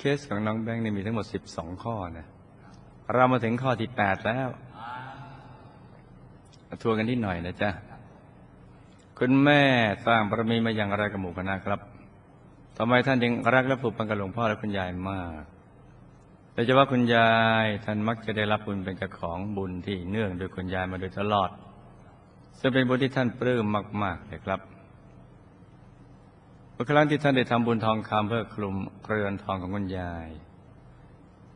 เคสของน้องแบงค์นี่มีทั้งหมด12ข้อนะเรามาถึงข้อที่8แล้วมาทวนกันที่หน่อยนะจ๊ะคุณแม่สร้างบารมีมาอย่างไรกับหมู่คณะครับทำไมท่านจึงรักและผูกพันกับหลวงพ่อและคุณยายมากโดยเฉพาะคุณยายท่านมักจะได้รับบุญเป็นเจ้าของบุญที่เนื่องโดยคุณยายมาโดยตลอด ซึ่งเป็นบุญที่ท่านปลื้มมาก ๆเลยครับ มื่อครั้งที่ท่านได้ทำบุญทองคำเพื่อคลุมเรือนทองของคุณยาย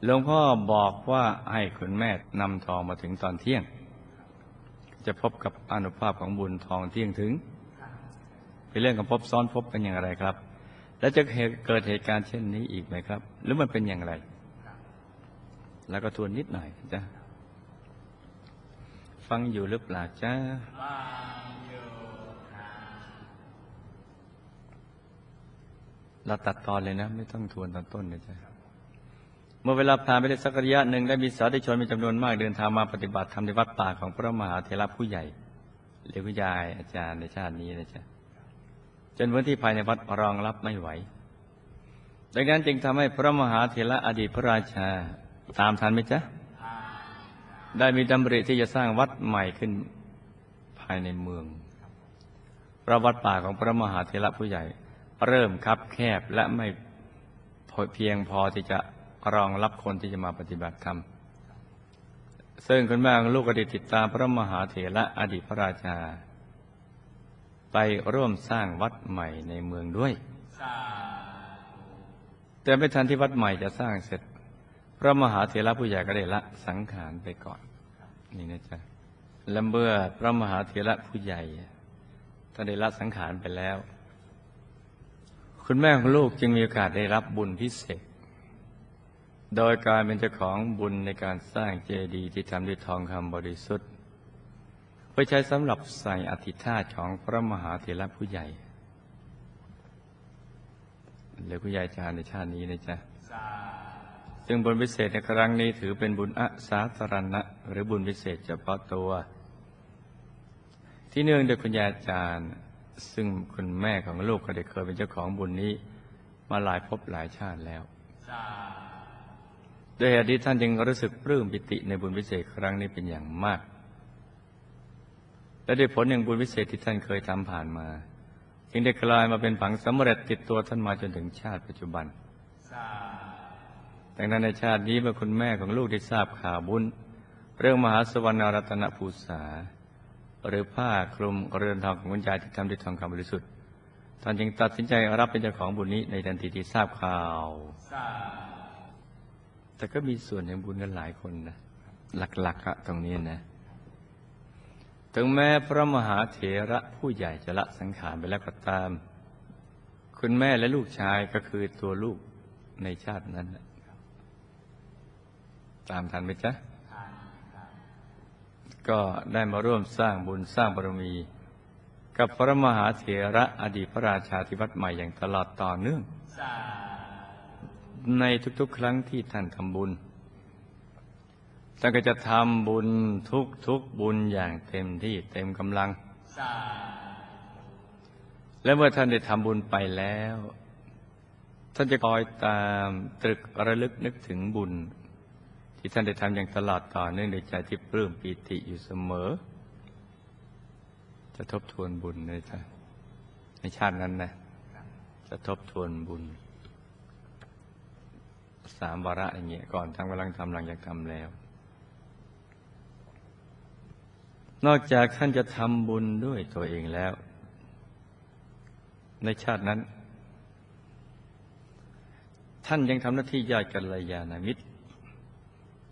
หลวงพ่อบอกว่าให้คุณแม่นำทองมาถึงตอนเที่ยง จะพบกับอนุภาพของบุญทองเที่ยงถึง เป็นเรื่องของพบซ้อนพบเป็นอย่างไรครับ แล้วจะเกิดเหตุการณ์เช่นนี้อีกไหมครับ หรือมันเป็นอย่างไร แล้วก็ทวนนิดหน่อยจ้ะฟังอยู่หรือเปล่าจ้า เราตัดตอนเลยนะ ไม่ต้องทวนตอนต้นนะจ๊ะเมื่อเวลาผ่านไปได้สักระยะหนึ่งได้มีสาธุชนมีจำนวนมากเดินทางมาปฏิบัติธรรมในวัดป่าของพระมหาเถระผู้ใหญ่หรือคุณยายอาจารย์ในชาตินี้นะจ๊ะจนพื้นที่ภายในวัดรองรับไม่ไหว ดังนั้นจึงทำให้พระมหาเถระอดีตพระราชาตามทันไหมจ๊ะได้มีดำริที่จะสร้างวัดใหม่ขึ้นภายในเมืองพระวัดป่าของพระมหาเถระผู้ใหญ่ เริ่มคับแคบและไม่เพียงพอที่จะรองรับคนที่จะมาปฏิบัติธรรม ซึ่งคุณแม่ของลูกก็ได้ติดตามพระมหาเถระอดีตพระราชา ไปร่วมสร้างวัดใหม่ในเมืองด้วย แต่ไม่ทันที่วัดใหม่จะสร้างเสร็จ พระมหาเถระผู้ใหญ่ก็ได้ละสังขารไปก่อน นี่นะจ๊ะและเมื่อพระมหาเถระผู้ใหญ่ท่านได้ละสังขารไปแล้ว คุณแม่ของลูกจึงมีโอกาสได้รับบุญพิเศษ โดยการเป็นเจ้าของบุญในการสร้างเจดีย์ที่ทำด้วยทองคำบริสุทธิ์เพื่อใช้สำหรับใส่อธิธาตของพระมหาเถระผู้ใหญ่หรือผู้ใหญ่จารในชาตินี้นะจ๊ะซึ่งบุญพิเศษในครั้งนี้ถือเป็นบุญอาสาธารณะ หรือบุญพิเศษเฉพาะตัว ที่เนื่องโดยคุณยายอาจารย์ ซึ่งคุณแม่ของลูกก็ได้เคยเป็นเจ้าของบุญนี้ มาหลายภพหลายชาติแล้วโดยเหตุนี้ท่านจึงรู้สึกปลื้มปิติในบุญพิเศษครั้งนี้เป็นอย่างมาก และด้วยผลแห่งบุญพิเศษที่ท่านเคยทำผ่านมา จึงได้กลายมาเป็นผังสำเร็จติดตัวท่านมาจนถึงชาติปัจจุบันดังนั้นในชาตินี้เมื่อคุณแม่ของลูกได้ทราบข่าวบุญ เรื่องมหาสวรรณรัตนภูษา หรือผ้าคลุมเรือนทองของคุณยายที่ทำด้วยทองคำบริสุทธิ์ท่านจึงตัดสินใจรับเป็นเจ้าของบุญนี้ในทันทีที่ทราบข่าว แต่ก็มีส่วนแห่งบุญกันหลายคนนะ หลักๆอะตรงนี้นะ ถึงแม้พระมหาเถระผู้ใหญ่จะละสังขารไปแล้วก็ตาม คุณแม่และลูกชายก็คือตัวลูกในชาตินั้นนะตามทันไหมจ๊ะ ก็ได้มาร่วมสร้างบุญสร้างบารมี กับพระมหาเถระอดีตพระราชาธิวัตใหม่อย่างตลอดต่อเนื่อง ในทุกๆ ครั้งที่ท่านทำบุญ ท่านก็จะทำบุญทุกๆบุญอย่างเต็มที่เต็มกำลัง และเมื่อท่านได้ทำบุญไปแล้ว ท่านจะคอยตามตรึกระลึกนึกถึงบุญ ที่ท่านได้ทำอย่างตลอดต่อเนื่องในใจที่ปลื้มปีติอยู่เสมอ จะทบทวนบุญเลยจ้ะในชาตินั้นนะจะทบทวนบุญ สามวาระอย่างเงี้ยก่อนทำกำลังทำหลังจากทำแล้ว นอกจากท่านจะทำบุญด้วยตัวเองแล้ว ในชาตินั้น ท่านยังทำหน้าที่ญาติกัลยาณมิตร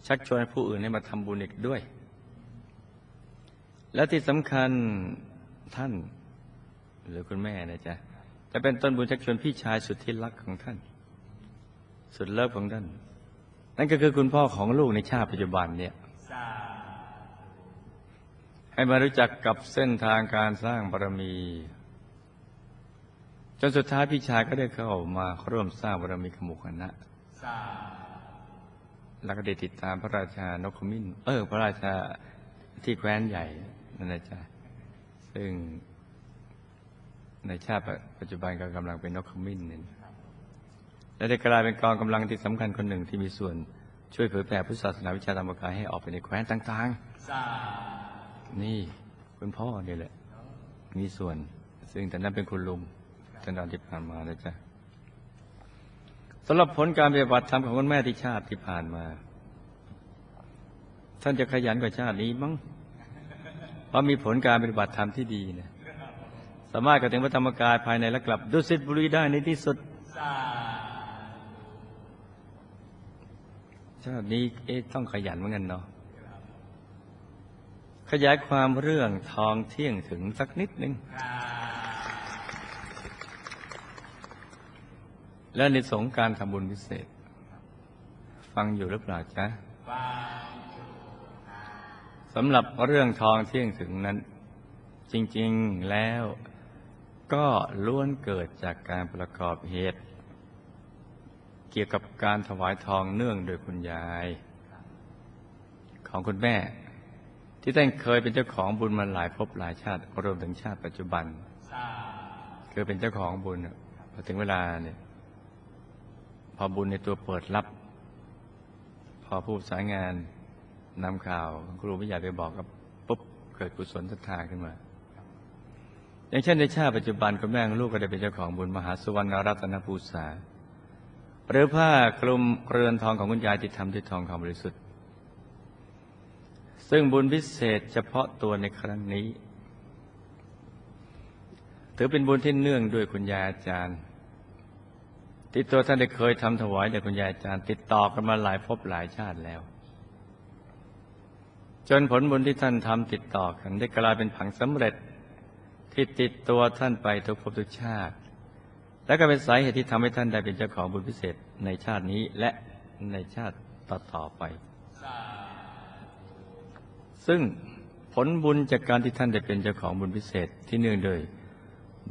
ชักชวนผู้อื่นให้มาทำบุญอีกด้วย และที่สำคัญท่าน หรือคุณแม่นะจ๊ะจะเป็นต้นบุญชักชวนพี่ชายสุดที่รักของท่าน สุดเลิฟของท่าน นั่นก็คือคุณพ่อของลูกในชาติปัจจุบันเนี่ยให้มารู้จักกับเส้นทางการสร้างบารมี จนสุดท้ายพี่ชายก็ได้เข้ามาร่วมสร้างบารมีขมุขนะ แล้วก็ได้ติดตามพระราชานกขมิ้น เออ พระราชาที่แคว้นใหญ่นั่นนะจ๊ะซึ่งในชาติปัจจุบันก็กำลังเป็นนกขมิ้นนี่และและได้กลายเป็นกองกำลังที่สำคัญคนหนึ่งที่มีส่วนช่วยเผยแผ่พุทธศาสนาวิชาธรรมกายให้ออกไปในแคว้นต่างๆ นี่คุณพ่อเนี่ยแหละ มีส่วน ซึ่งแต่นั้นเป็นคุณลุงตอนที่ผ่านมานะจ๊ะ สำหรับผลการปฏิบัติธรรมของคุณแม่ที่ชาติที่ผ่านมา ท่านจะขยันกว่าชาตินี้มั้งเพราะมีผลการปฏิบัติธรรมที่ดีนะสามารถกระถึงพระธรรมกายภายในและกลับ ดุสิตบุรีได้ในที่สุด ชาตินี้เอ๊ะต้องขยันเหมือนกันเนาะขยายความเรื่องทองเที่ยงถึงสักนิดนึง และในสงการทำบุญพิเศษ ฟังอยู่หรือเปล่าจ๊ะสำหรับเรื่องทองเที่ยงถึงนั้น จริงๆแล้วก็ล้วนเกิดจากการประกอบเหตุ เกี่ยวกับการถวายทองเนื่องโดยคุณยาย ของคุณแม่ ที่ท่านเคยเป็นเจ้าของบุญมาหลายภพหลายชาติรวมถึงชาติปัจจุบันคือเป็นเจ้าของบุญพอถึงเวลาเนี่ย อบุญในตัวเปิดรับ พอผู้สายงานนำข่าวครูไม่อยากไปบอกกับปุ๊บเกิดกุศลศรัทธาขึ้นมา อย่างเช่นในชาติปัจจุบันคุณแม่งลูกก็ได้เป็นเจ้าของบุญมหาสุวรรณรัตนภูษาหรือผ้ากลุ่มเรือนทองของคุณยายที่ทำด้วยทองคำบริสุทธิ์ ซึ่งบุญพิเศษเฉพาะตัวในครั้งนี้ ถือเป็นบุญที่เนื่องด้วยคุณยายอาจารย์ ที่ตัวท่านได้เคยทำถวายแด่คุณยายอาจารย์ ติดต่อกันมาหลายภพหลายชาติแล้ว จนผลบุญที่ท่านทำติดต่อกัน ได้กลายเป็นผังสำเร็จที่ติดตัวท่านไปทุกภพทุกชาติ และก็เป็นสาเหตุที่ทำให้ท่านได้เป็นเจ้าของบุญพิเศษในชาตินี้และในชาติต่อๆไป ซึ่งผลบุญจากการที่ท่านได้เป็นเจ้าของบุญพิเศษที่เนื่องโดย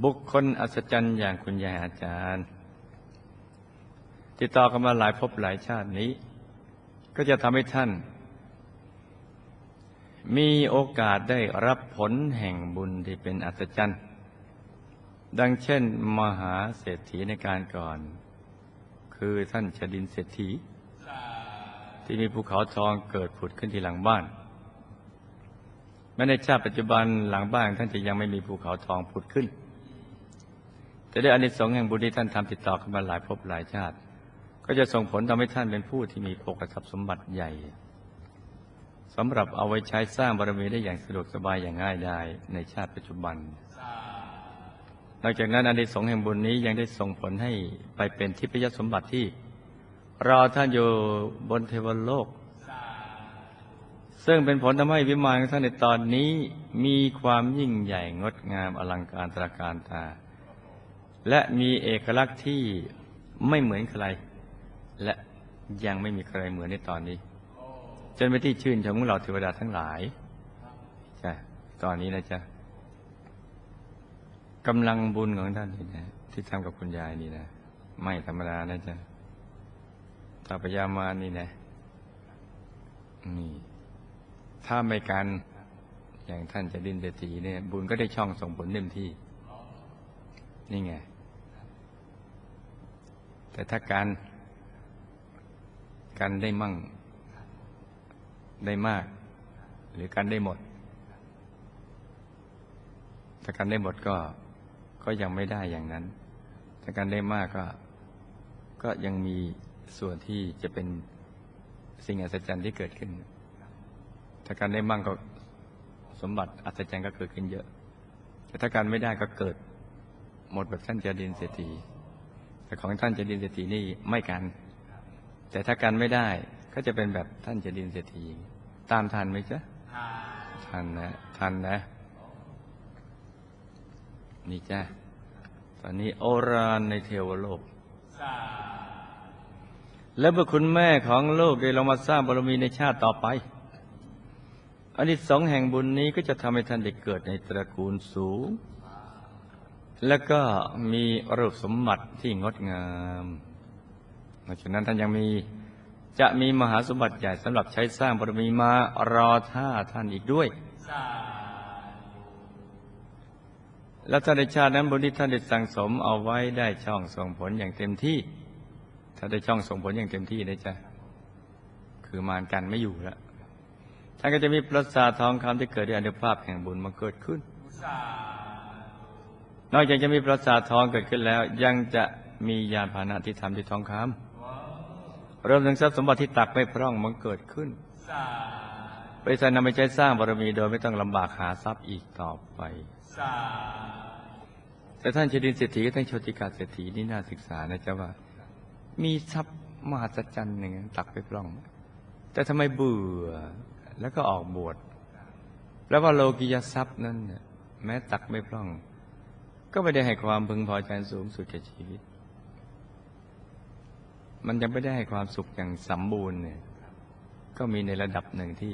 บุคคลอัศจรรย์อย่างคุณยายอาจารย์ ติดต่อกันมาหลายภพหลายชาตินี้ ก็จะทำให้ท่าน มีโอกาสได้รับผลแห่งบุญที่เป็นอัศจรรย์ ดังเช่น มหาเศรษฐีในการก่อน คือท่านชดินเศรษฐี ที่มีภูเขาทองเกิดผุดขึ้นที่หลังบ้านแม้ในชาติปัจจุบันหลังบ้านท่านจะยังไม่มีภูเขาทองผุดขึ้น แต่ด้วยอานิสงส์แห่งบุญที่ท่านทำติดต่อกันมาหลายภพหลายชาติ ก็จะส่งผลทำให้ท่านเป็นผู้ที่มีโภคทรัพย์สมบัติใหญ่สำหรับเอาไว้ใช้สร้างบารมีได้อย่างสะดวกสบายอย่างง่ายดายในชาติปัจจุบัน นอกจากนั้นอานิสงส์แห่งบุญนี้ยังได้ส่งผลให้ไปเป็นทิพยสมบัติที่รอท่านอยู่บนเทวโลก ซึ่งเป็นผลทำให้วิมานของท่านในตอนนี้มีความยิ่งใหญ่งดงามอลังการตระการตา และมีเอกลักษณ์ที่ไม่เหมือนใคร และยังไม่มีใครเหมือนในตอนนี้ จนเป็นที่ชื่นชมของเราเทวดาทั้งหลายจ้ะตอนนี้นะจ๊ะกำลังบุญของท่านนี่นะที่ทำกับคุณยายนี่นะไม่ธรรมดานะจ๊ะถ้าพยามานี่นะนี่ถ้าไม่การอย่างท่านจะดินเศรษฐีเนี่ย บุญก็ได้ช่องส่งผลเต็มที่ นี่ไง แต่ถ้าการ การได้มั่ง ได้มาก หรือการได้หมด ถ้าการได้หมดก็ก็ยังไม่ได้อย่างนั้น ถ้าการได้มากก็ ก็ยังมีส่วนที่จะเป็นสิ่งอัศจรรย์ที่เกิดขึ้น ถ้าการได้มั่งก็สมบัติอัศจรรย์ก็เกิดขึ้นเยอะ แต่ถ้าการไม่ได้ก็เกิด หมดแบบท่านเจดินเศรษฐีแต่ของท่านเจดินเศรษฐีนี่ไม่กัน แต่ถ้ากันไม่ได้ก็จะเป็นแบบท่านเจดินเศรษฐีตามทันไหมจ๊ะทันนะ ทันนะ นี่จ้ะตอนนี้โอรานในเทวโลก และเมื่อคุณแม่ของโลกได้ลงมาสร้างบารมีในชาติต่อไปอันนี้สองแห่งบุญนี้ก็จะทำให้ท่านได้เกิดในตระกูลสูง และก็มีรูปสมบัติที่งดงาม นอกจากนั้นท่านยังมีจะมีมหาสมบัติใหญ่สำหรับใช้สร้างบารมีมารอท่าท่านอีกด้วย และท่านในชาตินั้นบุญที่ท่านได้สั่งสมเอาไว้ได้ช่องส่งผลอย่างเต็มที่ ถ้าได้ช่องส่งผลอย่างเต็มที่นะจ๊ะคือมารกันไม่อยู่แล้วท่านก็จะมีประสาททองคำที่เกิดด้วยอนุภาพแห่งบุญมาเกิดขึ้น นอกจากจะมีประสาททองเกิดขึ้นแล้ว ยังจะมียานพาหนะที่ทำด้วยทองคำ รวมถึงทรัพย์สมบัติที่ตักไม่พร่องมันเกิดขึ้นบริษัทนำไปใช้สร้างบารมีโดยไม่ต้องลำบากหาทรัพย์อีกต่อไปแต่ท่านชดินเศรษฐีกับท่านโชติกาเศรษฐีนี่น่าศึกษานะจ๊ะว่า มีทรัพย์มหัศจรรย์หนึ่งตักไปพร่อง แต่ทำไมเบื่อแล้วก็ออกบวชแล้วว่าโลกิยทรัพย์นั้นเนี่ยแม้ตักไม่พร่อง ก็ไม่ได้ให้ความพึงพอใจสูงสุดแก่ชีวิต มันยังไม่ได้ให้ความสุขอย่างสมบูรณ์เนี่ยก็มีในระดับหนึ่งที่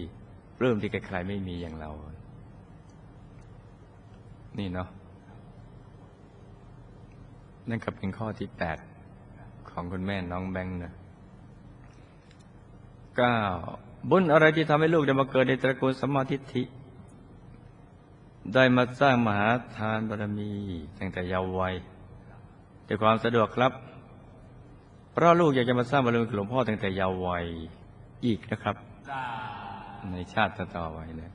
เริ่มที่ใครๆไม่มีอย่างเรา นี่เนาะนั่นก็เป็นข้อที่แปดของคุณแม่น้องแบงค์นะเก้าบุญอะไรที่ทำให้ลูกได้มาเกิดในตระกูลสมมาทิฏฐิได้มาสร้างมหาทานบารมีตั้งแต่เยาว์วัยด้วยความสะดวกครับ เพราะลูกอยากจะมาสร้างบารมีกับหลวงพ่อตั้งแต่เยาว์วัยอีกนะครับ ในชาติต่อๆไปนะ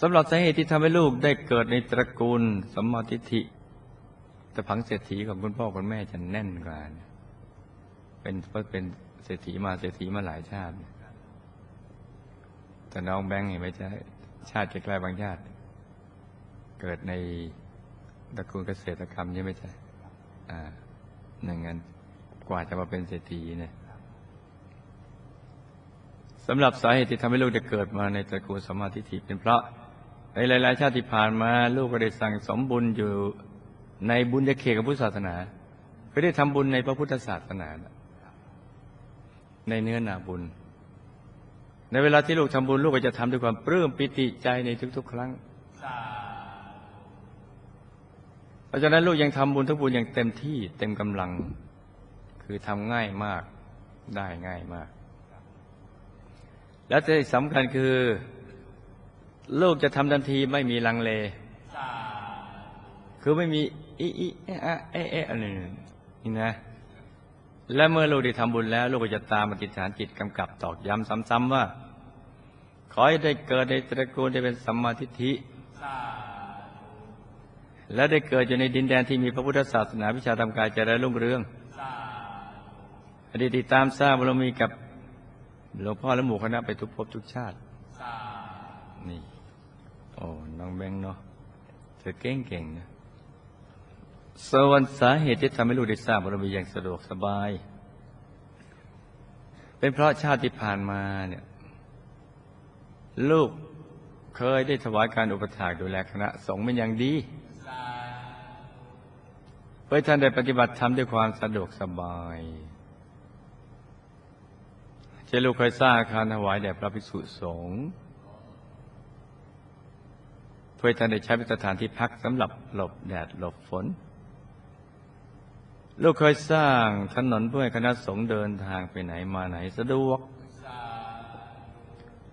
สำหรับสาเหตุที่ทำให้ลูกได้เกิดในตระกูลสมมาทิฏฐิแต่ผังเศรษฐีของคุณพ่อคุณแม่จะแน่นกว่านะเป็นเพราะเป็นเศรษฐีมาเศรษฐีมาหลายชาติ แต่น้องแบงค์เห็นไหมจ๊ะชาติใกล้ๆบางชาติ เกิดในตระกูลเกษตรกรรมใช่ไหมจ๊ะอ่า หนึ่งงั้นกว่าจะมาเป็นเศรษฐีเนี่ยสำหรับสาเหตุที่ทำให้ลูกจะเกิดมาในตระกูลสมมาทิฏฐิเป็นเพราะในหลาย ๆ ชาติที่ผ่านมาลูกก็ได้สั่งสมบุญอยู่ในบุญญาเขตของพุทธศาสนาก็ได้ทำบุญในพระพุทธศาสนา ในเนื้อนาบุญ ในเวลาที่ลูกทำบุญลูกก็จะทำด้วยความปลื้มปิติใจในทุก ๆ ครั้ง เพราะฉะนั้นลูกยังทำบุญทุกบุญอย่างเต็มที่เต็มกำลัง คือทำง่ายมากได้ง่ายมาก แล้วที่สำคัญคือ ลูกจะทำทันทีไม่มีลังเลคือไม่มีอีอีเอเอเออะไรนี่นะ และเมื่อลูกได้ทำบุญแล้ว ลูกก็จะตามปฏิฐานจิตกำกับตอกย้ำซ้ำๆว่า ขอให้ได้เกิดในตระกูลที่เป็นสัมมาทิฏฐิ และได้เกิดอยู่ในดินแดนที่มีพระพุทธศาสนาวิชาทำกายเจริญรุ่งเรืองอดีตติดตามสร้างบารมีกับหลวงพ่อและหมู่คณะไปทุกภพทุกชาติ นี่ โอ้ น้องแบงค์เนาะ เธอเก่งเก่งๆนะส่วนสาเหตุที่ทำให้ลูกได้สร้างบารมีอย่างสะดวกสบาย เป็นเพราะชาติที่ผ่านมาเนี่ย ลูกเคยได้ถวายการอุปถากดูแลคณะสงฆ์เป็นอย่างดีเพื่อท่านได้ปฏิบัติธรรมด้วยความสะดวกสบายเจลูกเคยสร้างอาคารถวายแด่พระภิกษุสงฆ์เพื่อท่านได้ใช้เป็นสถานที่พักสำหรับหลบแดดหลบฝน ลูกเคยสร้างถนนเพื่อให้คณะสงฆ์เดินทางไปไหนมาไหนสะดวก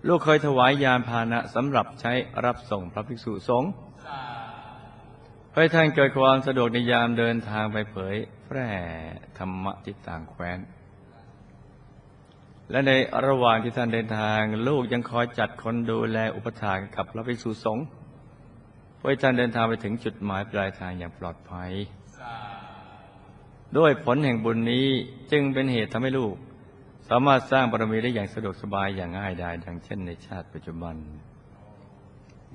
ลูกเคยถวายยานพาหนะสำหรับใช้รับส่งพระภิกษุสงฆ์ ให้ท่านเกิดความสะดวกในยามเดินทางไปเผยแพร่ธรรมะที่ต่างแคว้น และในระหว่างที่ท่านเดินทาง ลูกยังคอยจัดคนดูแลอุปถากกับพระภิกษุสงฆ์เพื่อท่านเดินทางไปถึงจุดหมายปลายทางอย่างปลอดภัย ด้วยผลแห่งบุญนี้จึงเป็นเหตุทำให้ลูก สามารถสร้างบารมีได้อย่างสะดวกสบายอย่างง่ายดายดังเช่นในชาติปัจจุบัน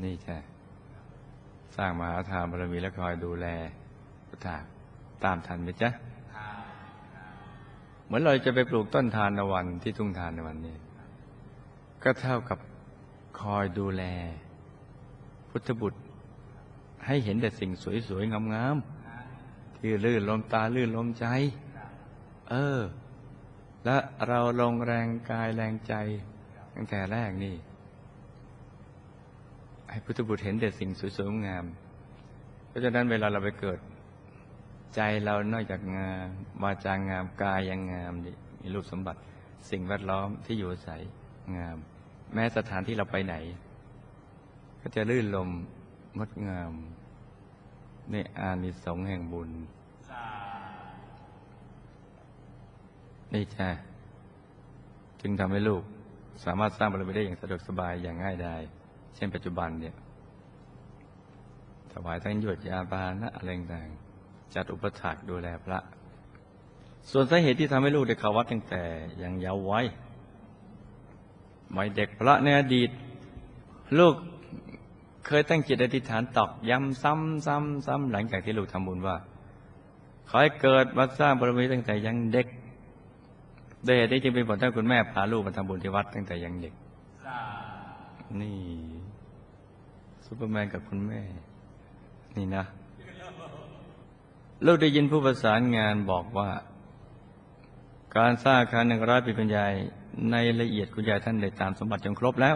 นี่ใช่ สร้างมหาทานบารมีและคอยดูแลอุปถากตามทันไหมจ๊ะเหมือนเราจะไปปลูกต้นทานตะวันที่ทุ่งทานตะวันนี้ก็เท่ากับคอยดูแล พุทธบุตร ให้เห็นแต่สิ่งสวยๆงามๆที่ลื่นลมตาลื่นลมใจ เออ และเราลงแรงกายแรงใจ ตั้งแต่แรกนี่ ให้พุทธบุตรเห็นแต่สิ่งสวยๆงาม เพราะฉะนั้นเวลาเราไปเกิด ใจเรานอกจากงามวาจางามกายยังงามนี่มีรูปสมบัติ สิ่งแวดล้อมที่อยู่อาศัยงาม แม้สถานที่เราไปไหน ก็จะลื่นลมงดงามในอานิสงส์แห่งบุญนี่จ้ะจึงทำให้ลูกสามารถสร้างบารมีได้อย่างสะดวกสบายอย่างง่ายดาย เช่นปัจจุบันเนี่ยถวายทั้งหยวดยาพาหนะอะไรต่างๆจัดอุปถากดูแลพระ ส่วนสาเหตุที่ทำให้ลูกได้เข้าวัดตั้งแต่ยังเยาว์วัยวัยเด็กพระในอดีต ลูกเคยตั้งจิตอธิษฐานตอกย้ำซ้ำซ้ำซ้ำหลังจากที่ลูกทำบุญว่า ขอให้เกิดวัดสร้างบารมีตั้งแต่ยังเด็กโดยเหตุนี้จึงเป็นผลให้คุณแม่พาลูกมาทำบุญที่วัดตั้งแต่ยังเด็กนี่ ซูเปอร์แมนกับคุณแม่ นี่นะ ลูกได้ยินผู้ประสานงานบอกว่า การสร้างคารหนึ่งร้อยปีคุณยายในละเอียดคุณยายท่านได้ตามสมบัติจนครบแล้ว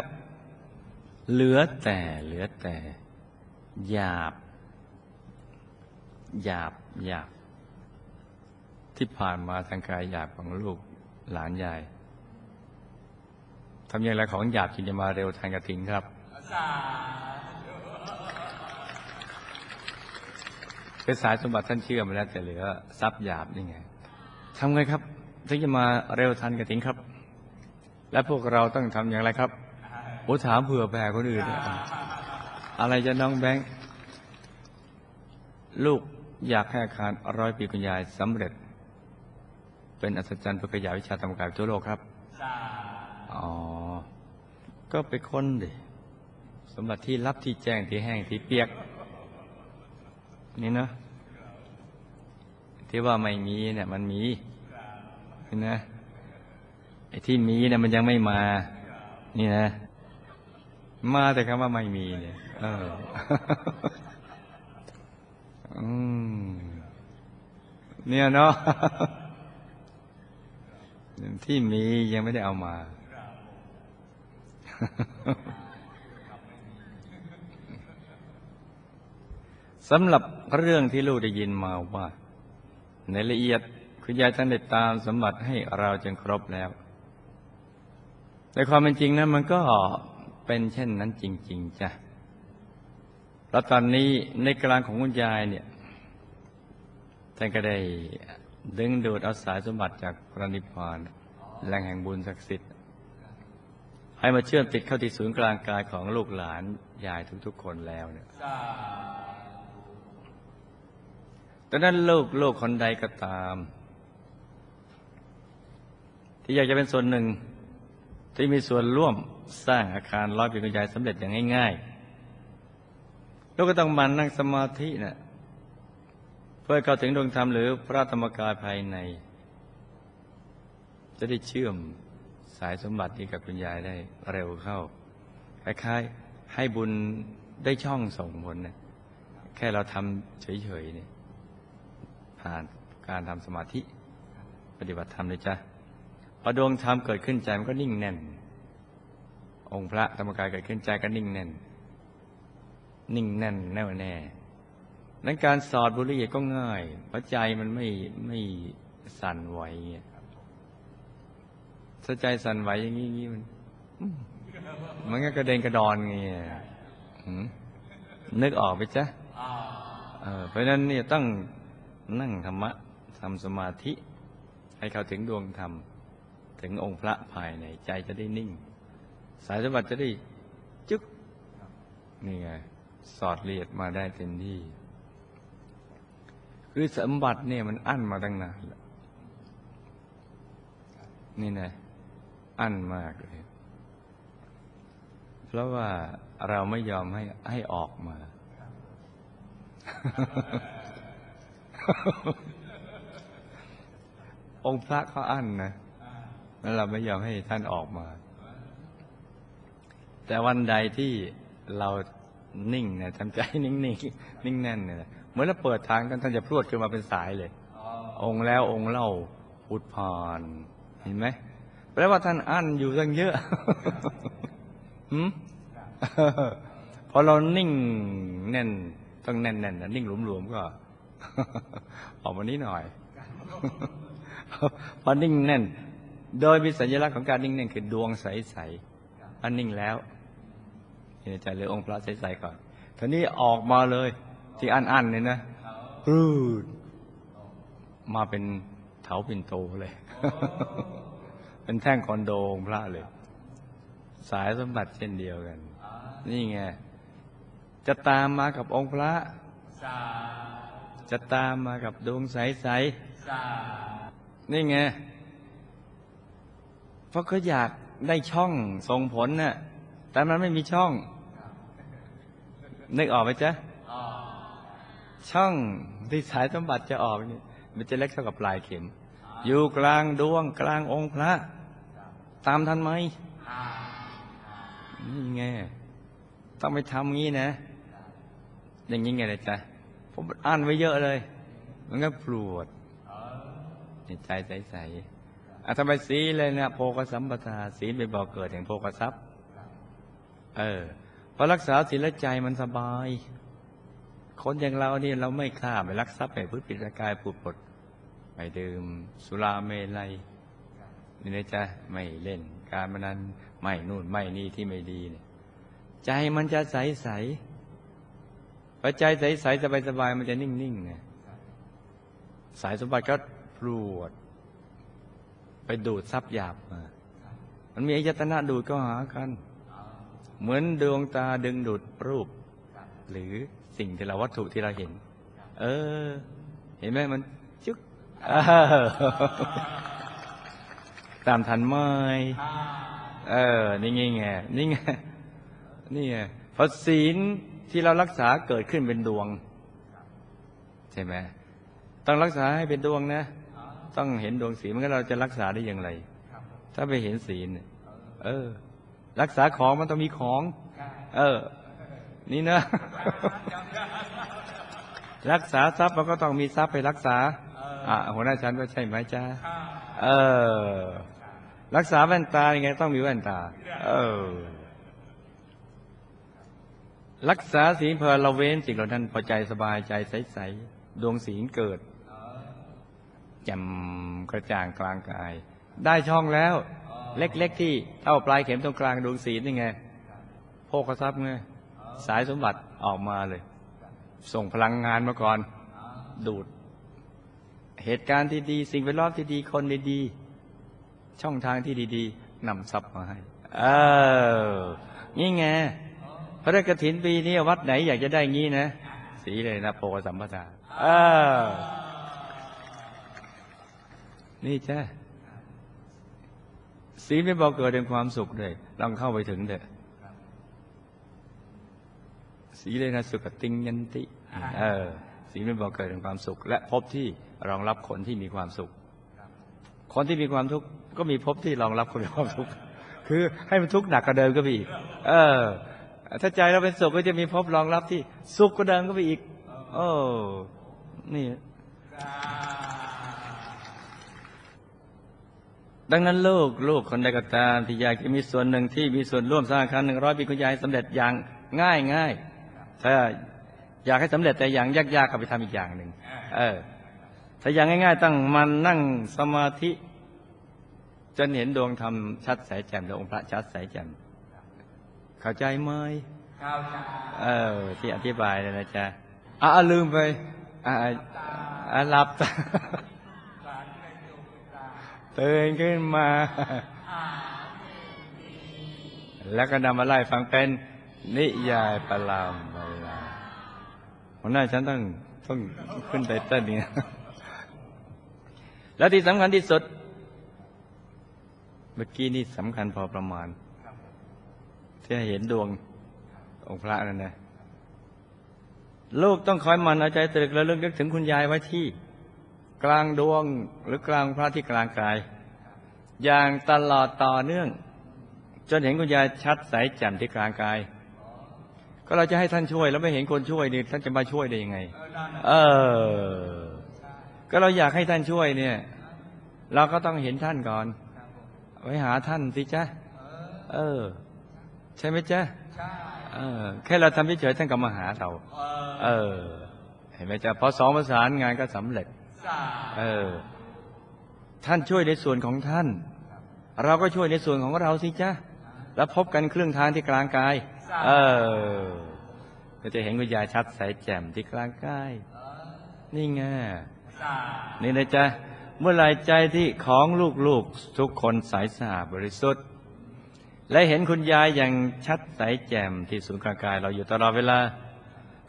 เหลือแต่เหลือแต่ หยาบ หยาบหยาบ ที่ผ่านมาทางกายหยาบของลูกหลานยายทำอย่างไรของหยาบจึงจะมาเร็วทันกระถินครับ คือสายสมบัติท่านเชื่อมาแล้วแต่เหลือทรัพย์หยาบนี่ไงทำไงครับถึงจะมาเร็วทันกระถินครับ และพวกเราต้องทำอย่างไรครับโอ้ถามเผื่อแผ่คนอื่นเนี่ยอะไรจะน้องแบงค์ลูกอยากให้อาคารร้อยปีคุณยายสำเร็จ เป็นอัศจรรย์เพื่อขยายวิชาธรรมกายทั่วโลกครับอ๋อ ก็ไปค้นดิสมบัติที่รับที่แจ้งที่แห้งที่เปียก นี่เนาะที่ว่าไม่มีเนี่ยมันมีนี่นะไอ้ที่มีเนี่ยมันยังไม่มา นี่นะ มาแต่คำว่าไม่มีเนี่ย เออเนี่ยเนาะที่มียังไม่ได้เอามา สำหรับเรื่องที่ลูกได้ยินมาว่า ในละเอียดคุณยายท่านได้ตามสมบัติให้เราจนครบแล้ว แต่ความเป็นจริงนะมันก็เป็นเช่นนั้นจริง ๆจ้ะแล้วตอนนี้ในกลางของคุณยายเนี่ยท่านก็ได้ดึงดูดเอาสายสมบัติจากพระนิพพานแหล่งแห่งบุญศักดิ์สิทธิ์ ให้มาเชื่อมติดเข้าที่ศูนย์กลางกายของลูกหลานยายทุกๆคนแล้วเนี่ย ดังนั้นลูกลูกคนใดก็ตาม ที่อยากจะเป็นส่วนหนึ่ง ที่มีส่วนร่วมสร้างอาคารร้อยปีคุณยายสำเร็จอย่างง่ายๆลูกก็ต้องมันนั่งสมาธินะ่ะเพื่อเข้าถึงดวงธรรมหรือพระธรรมกายภายใน จะได้เชื่อมสายสมบัตินี้กับคุณยายได้เร็วเข้าคล้ายๆให้บุญได้ช่องส่งผลนะแค่เราทำเฉยๆเนี่ย ผ่านการทำสมาธิ ปฏิบัติธรรมเลยจ้ะพอดวงธรรมเกิดขึ้นใจมันก็นิ่งแน่น องค์พระธรรมกายเกิดขึ้นใจก็นิ่งแน่น นิ่งแน่นแน่วแน่นั้นการสอดบุรีก็ง่าย เพราะใจมันไม่ไม่สั่นไหวเงี้ยถ้าใจสั่นไหวอย่างนี้มันมันก็กระเด็นกระดอนเงี้ยนึกออกไปจ้ะเพราะนั้นเนี่ยต้อง นั่งธรรมะทำสมาธิ ให้เข้าถึงดวงธรรม ถึงองค์พระภายในใจจะได้นิ่ง สายสมบัติจะได้จึ๊กนี่ไงสอดเลียดมาได้เต็มที่ คือสมบัติเนี่ยมันอั้นมาตั้งนานแล้วนี่นะอั้นมากเลย เพราะว่าเราไม่ยอมให้ให้ออกมา องค์พระเขาอั้นนะแล้วเราไม่ยอมให้ท่านออกมา แต่วันใดที่เรานิ่งเนี่ยทำใจนิ่งๆนิ่งแน่นเนี่ยเหมือนเราเปิดทางกันท่านจะพรวดขึ้นมาเป็นสายเลย องค์แล้วองค์เล่าพุดผ่านเห็นไหมแปลว่าท่านอั้นอยู่ตั้งเยอะหืมพอเรานิ่งแน่นต้องแน่นๆนะนิ่งหลวมๆก็ ออกมานี้หน่อยพอนิ่งแน่น โดยมีสัญลักษณ์ของการนิ่งแน่นคือดวงใสๆอันนิ่งแล้วในใจเลยองค์พระใสๆก่อนทีนี้ออกมาเลยที่อันๆเนี่ยนะรูดมาเป็นเถาปิ่นโตเลย เป็นแท่งคอนโดองพระเลย สายสมบัติเช่นเดียวกัน นี่ไง จะตามมากับองค์พระ จะตามมากับดวงใสๆนี่ไง เพราะเขาอยากได้ช่องส่งผลน่ะ แต่มันไม่มีช่อง นึกออกไหมจ๊ะช่องที่สายสมบัติจะออกนี่มันจะเล็กเท่ากับปลายเข็ม อยู่กลางดวงกลางองค์พระ ตามทันไหมนี่ไง ต้องไปทำงี้นะ อย่างนี้ไงเลยจ๊ะ ผมอ่านไว้เยอะเลย มันก็ปวดใใจใสๆอะทำไมสีเลยนะโพกสัมปทาสีเป็นบ่อเกิดแห่งโพกทรัพย์เออพอรักษาศีลใจมันสบาย คนอย่างเรานี่เราไม่ฆ่าไม่ลักทรัพย์ไม่พูดผิดกายพูดปดไม่ดื่มสุราเมลัยนี่นะจ๊ะไม่เล่น การพนันไม่นู่นไม่นี่ที่ไม่ดีเนี่ยใจมันจะใสใส พอใจใสใสสบายสบายมันจะนิ่งนิ่งไงสายสมบัติก็พรวด ไปดูดทรัพย์หยาบมา มันมีอายตนะดูดก็หากัน เหมือนดวงตาดึงดูดรูป หรือสิ่งที่เราวัตถุที่เราเห็น เออ เห็นไหมมันจึ๊กตามทันไหมเออ นี่ไงไงนี่ไงนี่ไงเพราะศีล ที่เรารักษาเกิดขึ้นเป็นดวง ใช่ไหมต้องรักษาให้เป็นดวงนะ ต้องเห็นดวงศีมันก็เราจะรักษาได้อย่างไร ถ้าไปเห็นศีลเนี่ยเออ รักษาของมันต้องมีของ เออ นี่นะ รักษาทรัพย์มันก็ต้องมีทรัพย์ไปรักษาอะหัวหน้าชั้นว่าใช่ไหมจ้าเออ รักษาแว่นตายังไง ต้องมีแว่นตา เออ รักษาศีลเพอเราเว้นสิ่งเหล่านั้นพอใจสบายใจใสๆดวงศีลเกิดแจ่มกระจ่างกลางกาย ได้ช่องแล้ว เล็กๆที่เท่าปลายเข็มตรงกลางดวงศีลนี่ไงโภคทรัพย์ไงสายสมบัติออกมาเลย ส่งพลังงานมาก่อน ดูด เหตุการณ์ที่ดีสิ่งแวดล้อมที่ดีคนดีๆช่องทางที่ดี ๆนำทรัพย์มาให้ เออ นี่ไง พระกฐินปีนี้วัดไหนอยากจะได้งี้นะ สีเลยนะโพสัมปทาเออนี่จ้าสีไม่บอกเกิดเป็นความสุขเลยลองเข้าไปถึงเถอะสีเลยนะสุขติงยันติเออสีไม่บอกเกิดเป็นความสุข และพบที่รองรับคนที่มีความสุข คนที่มีความทุกข์ก็มีพบที่รองรับคนมีความทุกข์คือให้มันทุกข์หนักกว่าเดิมก็ไปอีเออ ถ้าใจเราเป็นสุขก็จะมีพบรองรับที่สุขกว่าเดิมก็ไปอีก โอ้นี่ดังนั้นลูกลูกคนใดก็ตามที่อยากจะมีส่วนหนึ่งที่มีส่วนร่วมสร้างอาคารหนึ่งร้อยปีคุณยายสำเร็จอย่างง่ายง่ายถ้าอยากให้สำเร็จแต่อย่างยากๆก็ไปทำอีกอย่างหนึ่งเออ ถ้าอย่างง่าย ๆ ตั้งมันนั่งสมาธิจนเห็นดวงธรรมชัดใสแจ่มดวงพระชัดใสแจ่ม เข้าใจไหมเข้าใจเออ ที่อธิบายเลยนะจ๊ะอะลืมไปอะอะหลับตาสารในดวงตาตื่นขึ้นมา แล้วก็นำมาไล่ฟังเป็นนิยายปรามเวลาหัวหน้าฉันต้องต้องขึ้นไตเติ้ลนี่นะแล้วที่สำคัญที่สุด เมื่อกี้นี่สำคัญพอประมาณ ที่ให้เห็นดวงองค์พระนั่นนะลูกต้องคอยมันเอาใจตรึกและเรื่องนึกถึงคุณยายไว้ที่ กลางดวงหรือกลางพระที่กลางกาย อย่างตลอดต่อเนื่อง จนเห็นคุณยายชัดใสแจ่มที่กลางกาย ก็เราจะให้ท่านช่วย แล้วไม่เห็นคนช่วยนี่ท่านจะมาช่วยได้ยังไง เออ ก็เราอยากให้ท่านช่วยเนี่ย เราก็ต้องเห็นท่านก่อนครับผมไปหาท่านสิจ๊ะเออ ใช่ไหมจ๊ะใช่เออแค่เราทำเฉยๆท่านก็มาหาเราเออเออ เห็นไหมจ๊ะพอสองประสานงานก็สำเร็จสาเออ ท่านช่วยในส่วนของท่าน เราก็ช่วยในส่วนของเราสิจ๊ะแล้วพบกันครึ่งทางที่กลางกาย เออ ก็จะเห็นคุณยายชัดใสแจ่มที่กลางกายเออนี่ไงสานี่นะจ๊ะ เมื่อไหรใจที่ของลูกๆ ทุกคนใสสะอาดบริสุทธิ์ และเห็นคุณยายอย่างชัดใสแจ่มที่ศูนย์กลางกายเราอยู่ตลอดเวลา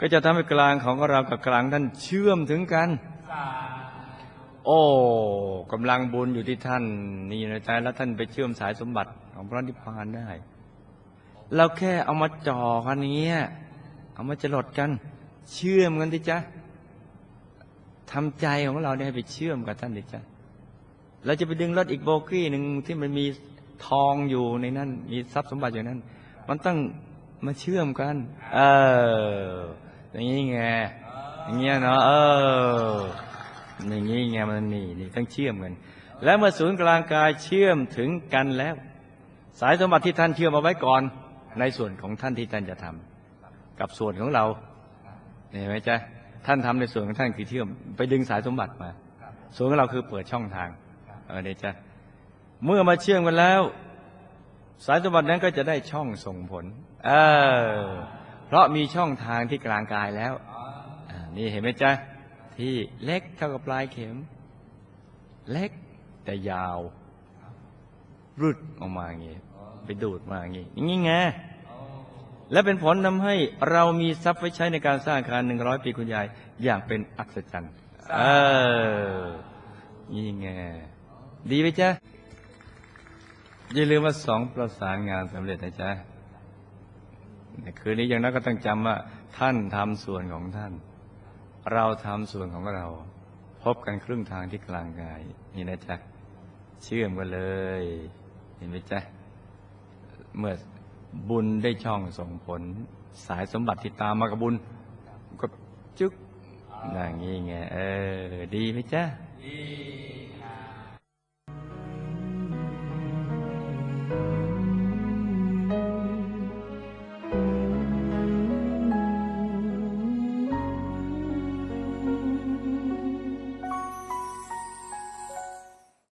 ก็จะทำให้กลางของเรากับกลางท่านเชื่อมถึงกัน โอ้กำลังบุญอยู่ที่ท่านนี่นะจ๊ะแล้วท่านไปเชื่อมสายสมบัติของพระนิพพานได้ เราแค่เอามาจ่อกันเนี้ยเอามาจรดกัน เชื่อมกันดิจ๊ะทำใจของเราเนี่ยไปเชื่อมกับท่านดิจ๊ะเราจะไปดึงรถอีกโบกี้หนึ่งที่มันมี ทองอยู่ในนั้น มีทรัพย์สมบัติอยู่นั้น มันต้องมาเชื่อมกัน เออ อย่างนี้ไงอย่างเงี้ยเนาะเอออย่างนี้ไงมันนี่นี่ต้องเชื่อมกัน และเมื่อศูนย์กลางกายเชื่อมถึงกันแล้ว สายสมบัติที่ท่านเชื่อมเอาไว้ก่อน ในส่วนของท่านที่ท่านจะทำกับส่วนของเราเห็นไหมจ๊ะท่านทำในส่วนของท่านคือเชื่อม ไปดึงสายสมบัติมา ส่วนของเราคือเปิดช่องทางเออเดี๋ยวจ๊ะ เมื่อมาเชื่อมกันแล้ว สายสมบัตินั้นก็จะได้ช่องส่งผล เออ เพราะมีช่องทางที่กลางกายแล้วนี่เห็นไหมจ๊ะ ที่เล็กเท่ากับปลายเข็ม เล็กแต่ยาวรุดออกมาอย่างงี้ไปดูดมาอย่างงี้อย่างงี้ไงและเป็นผลทำให้เรามีทรัพย์ไว้ใช้ในการสร้างอาคารหนึ่งร้อยปีคุณยาย อย่างเป็นอัศจรรย์เออนี่ไงดีไหมจ๊ะ อย่าลืมว่าสองประสานงานสำเร็จนะจ๊ะคืนนี้อย่างนั้นก็ต้องจำว่า ท่านทำส่วนของท่าน เราทำส่วนของเรา พบกันครึ่งทางที่กลางกาย นี่นะจ๊ะ เชื่อมกันเลย เห็นไหมจ๊ะ เมื่อบุญได้ช่องส่งผล สายสมบัติที่ตามมากับบุญ ก็จึ๊กอย่างนี้ไง เออ ดีไหมจ๊ะดี